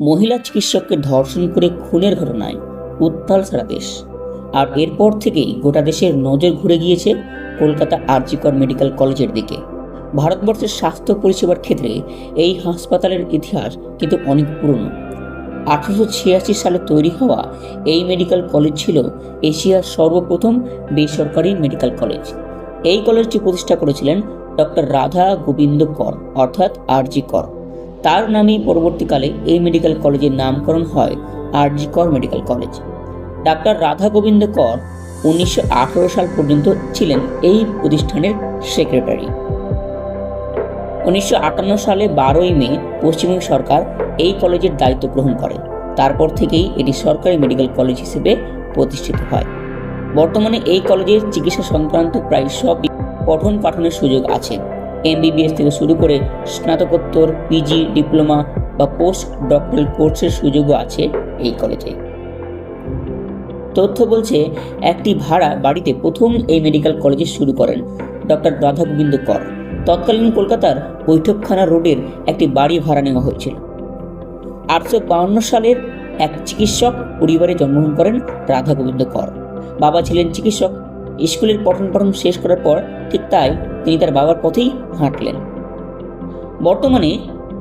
মহিলা চিকিৎসককে ধর্ষণ করে খুনের ঘটনায় উত্তাল সারা দেশ। আর এরপর থেকেই গোটা দেশের নজর ঘুরে গিয়েছে কলকাতা আরজিকর মেডিকেল কলেজের দিকে। ভারতবর্ষের স্বাস্থ্য পরিষেবার ক্ষেত্রে এই হাসপাতালের ইতিহাস কিন্তু অনেক পুরনো। আঠারোশো ছিয়াশি সালে তৈরি হওয়া এই মেডিকেল কলেজ ছিল এশিয়ার সর্বপ্রথম বেসরকারি মেডিকেল কলেজ। এই কলেজটি প্রতিষ্ঠা করেছিলেন ডক্টর রাধা গোবিন্দ কর, অর্থাৎ আরজি কর। তার নামে পরবর্তীকালে এই মেডিকেল কলেজের নামকরণ হয়, আরজি কর মেডিকেল কলেজ। ডাক্তার রাধা গোবিন্দ কর উনিশশো আঠারো সাল পর্যন্ত ছিলেন এই প্রতিষ্ঠানের সেক্রেটারি। উনিশশো আটান্ন সালে বারোই মে পশ্চিমবঙ্গ সরকার এই কলেজের দায়িত্ব গ্রহণ করে। তারপর থেকেই এটি সরকারি মেডিকেল কলেজ হিসেবে প্রতিষ্ঠিত হয়। বর্তমানে এই কলেজের চিকিৎসা সংক্রান্ত প্রায় সব পঠন পাঠনের সুযোগ আছে। এমবিবিএস থেকে শুরু করে স্নাতকোত্তর পিজি ডিপ্লোমা বা পোস্ট ডক্টরাল কোর্সের সুযোগও আছে এই কলেজে। তথ্য বলছে, একটি ভাড়া বাড়িতে প্রথম এই মেডিকেল কলেজে শুরু করেন ডক্টর রাধা গোবিন্দ কর। তৎকালীন কলকাতার বৈঠকখানা রোডের একটি বাড়ি ভাড়া নেওয়া হয়েছিল। আটশো বাউন্ন সালের এক চিকিৎসক পরিবারে জন্মগ্রহণ করেন রাধা গোবিন্দ কর। বাবা ছিলেন চিকিৎসক। স্কুলের পঠন পাঠন শেষ করার পর ঠিক তাই তিনি তার বাবার পথেই হাঁটলেন। বর্তমানে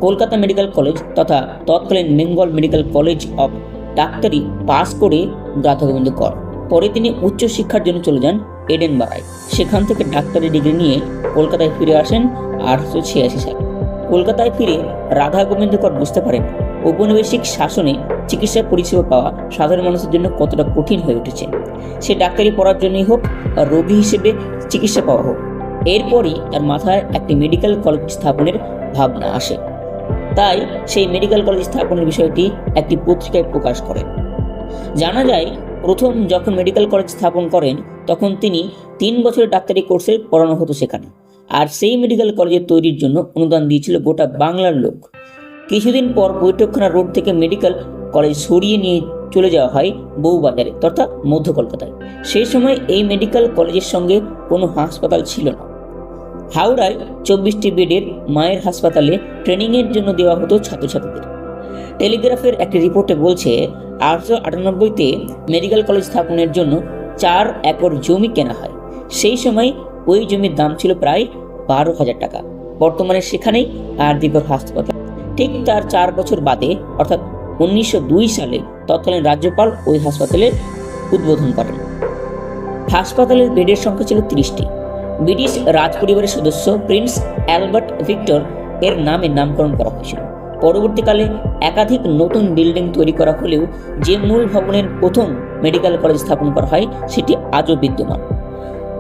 কলকাতা মেডিকেল কলেজ তথা তৎকালীন বেঙ্গল মেডিকেল কলেজ অফ ডাক্তারি পাস করে রাধা গোবিন্দ কর। পরে তিনি উচ্চ শিক্ষার জন্য চলে যান এডেনবারায়। সেখান থেকে ডাক্তারি ডিগ্রি নিয়ে কলকাতায় ফিরে আসেন আঠারোশো ছিয়াশি সালে। কলকাতায় ফিরে রাধা গোবিন্দ কর বুঝতে পারেন, ঔপনিবেশিক শাসনে চিকিৎসা পরিষেবা পাওয়া সাধারণ মানুষের জন্য কতটা কঠিন হয়ে উঠেছে। সে ডাক্তারি পড়ার জন্যই হোক, রোগী হিসেবে চিকিৎসা পাওয়া হোক। এরপরই তার মাথায় একটি মেডিকেল কলেজ স্থাপনের ভাবনা আসে। তাই সেই মেডিকেল কলেজ স্থাপনের বিষয়টি একটি পত্রিকায় প্রকাশ করেন। জানা যায়, প্রথম যখন মেডিকেল কলেজ স্থাপন করেন, তখন তিনি তিন বছরের ডাক্তারি কোর্সে পড়ানো হতো সেখানে। আর সেই মেডিকেল কলেজের তৈরির জন্য অনুদান দিয়েছিল গোটা বাংলার লোক। কিছুদিন পর বৈঠকখানা রোড থেকে মেডিকেল কলেজ সরিয়ে নিয়ে চলে যাওয়া হয় বউবাজারে, অর্থাৎ মধ্য কলকাতায়। সেই সময় এই মেডিকেল কলেজের সঙ্গে কোনো হাসপাতাল ছিল না। হাওড়ায় চব্বিশটি বেডের মায়ের হাসপাতালে ট্রেনিংয়ের জন্য দেওয়া হতো ছাত্রছাত্রীদের। টেলিগ্রাফের একটি রিপোর্টে বলছে, আটশো আটানব্বইতে মেডিকেল কলেজ স্থাপনের জন্য চার একর জমি কেনা হয়। সেই সময় ওই জমির দাম ছিল প্রায় বারো হাজার টাকা। বর্তমানে সেখানেই আর দীপক হাসপাতাল। ঠিক তার চার বছর বাদে, অর্থাৎ উনিশশো দুই সালে তৎকালীন রাজ্যপাল ওই হাসপাতালের উদ্বোধন করেন। হাসপাতালের বেডের সংখ্যা ছিল তিরিশটি। ব্রিটিশ রাজপরিবারের সদস্য প্রিন্স অ্যালবার্ট ভিক্টর এর নামে নামকরণ করা হয়েছিল। পরবর্তীকালে একাধিক নতুন বিল্ডিং তৈরি করা হলেও যে মূল ভবনের প্রথম মেডিকেল কলেজ স্থাপন করা হয়, সেটি আজও বিদ্যমান।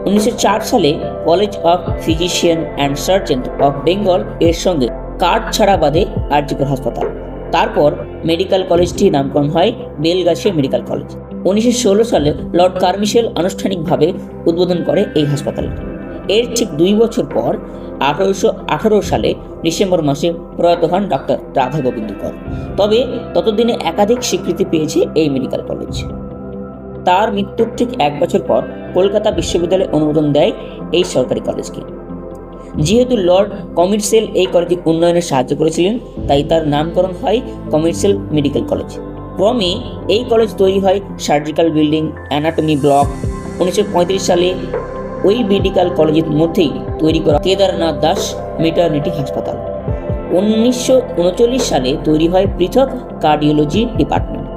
উনিশশো চার সালে college of physician and surgeons of Bengal এর সঙ্গে কার্ড ছাড়া বাদে আরজিকর হাসপাতাল। তারপর মেডিকেল কলেজটি নামকরণ হয় বেলগাছিয়া মেডিকেল কলেজ। উনিশশো ষোলো সালে লর্ড কার্মিশেল আনুষ্ঠানিকভাবে উদ্বোধন করে এই হাসপাতালটি। এর ঠিক দুই বছর পর আঠারোশো আঠারো সালে ডিসেম্বর মাসে প্রয়াত হন ডক্টর রাধা গোবিন্দ কর তবে ততদিনে একাধিক স্বীকৃতি পেয়েছে এই মেডিকেল কলেজ। তার মৃত্যুর ঠিক এক বছর পর কলকাতা বিশ্ববিদ্যালয়ে অনুমোদন দেয় এই সরকারি কলেজকে। যেহেতু লর্ড কমিটসেল এই কলেজের উন্নয়নে সাহায্য করেছিলেন, তাই তার নামকরণ হয় কমিটসেল মেডিকেল কলেজ। ক্রমে এই কলেজ তৈরি হয় সার্জিক্যাল বিল্ডিং, অ্যানাটমি ব্লক। উনিশশো পঁয়ত্রিশ সালে ওই মেডিকেল কলেজের মধ্যেই তৈরি করা কেদারনাথ দাস মেটার্নিটি হাসপাতাল। উনিশশো উনচল্লিশ সালে তৈরি হয় পৃথক কার্ডিওলজি ডিপার্টমেন্ট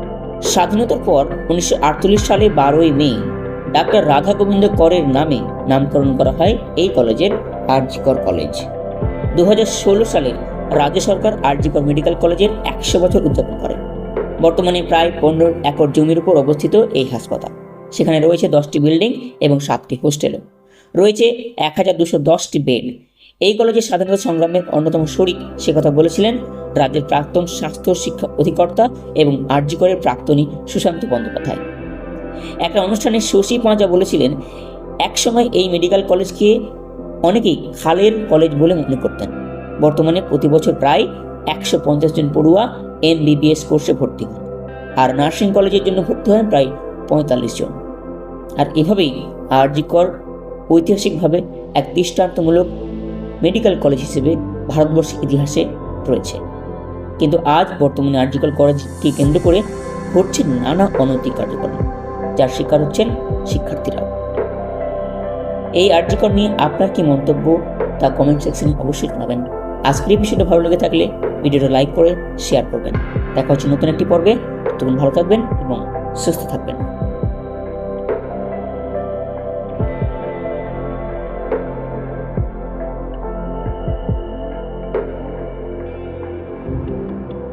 স্বাধীনতার পর উনিশশো আটচল্লিশ সালে বারোই মে ডাক্তার রাধা গোবিন্দ করের নামে নামকরণ করা হয় এই কলেজের আরজিকর কলেজ। দু হাজার ষোলো সালে রাজ্য সরকার আরজিকর মেডিকেল কলেজের একশো বছর উদযাপন করে। বর্তমানে প্রায় পনেরো একর জমির উপর অবস্থিত এই হাসপাতাল। সেখানে রয়েছে দশটি বিল্ডিং এবং সাতটি হোস্টেলও। রয়েছে এক হাজার দুশো দশটি বেড। এই কলেজের স্বাধীনতা সংগ্রামের অন্যতম শরিক সে কথা বলেছিলেন, রাজ্যের প্রাক্তন স্বাস্থ্য শিক্ষা অধিকর্তা এবং আরজিকরের প্রাক্তনী সুশান্ত বন্দ্যোপাধ্যায়। একটা অনুষ্ঠানে শশী পাঁজা বলেছিলেন, একসময় এই মেডিকেল কলেজকে অনেকেই খালের কলেজ বলে মনে করতেন। বর্তমানে প্রতি বছর প্রায় একশো পঞ্চাশ জন পড়ুয়া এমবিবিএস কোর্সে ভর্তি হন। আর নার্সিং কলেজের জন্য ভর্তি হয় প্রায় পঁয়তাল্লিশ জন। আর এভাবেই আরজিকর ঐতিহাসিকভাবে এক দৃষ্টান্তমূলক মেডিকেল কলেজ হিসেবে ভারতবর্ষের ইতিহাসে রয়েছে। কিন্তু আজ বর্তমানে আর্জিকল কলেজকে কেন্দ্র করে ঘটছে নানা অনৈতিক কার্যক্রম, যার শিকার হচ্ছেন শিক্ষার্থীরা। এই আর্জিকল নিয়ে আপনার কি মন্তব্য তা কমেন্ট সেকশনে অবশ্যই জানাবেন। আজকের এই বিষয়টা ভালো লেগে থাকলে ভিডিওটা লাইক করে শেয়ার করবেন। দেখা হচ্ছে নতুন একটি পর্বে। তখন ভালো থাকবেন এবং সুস্থ থাকবেন।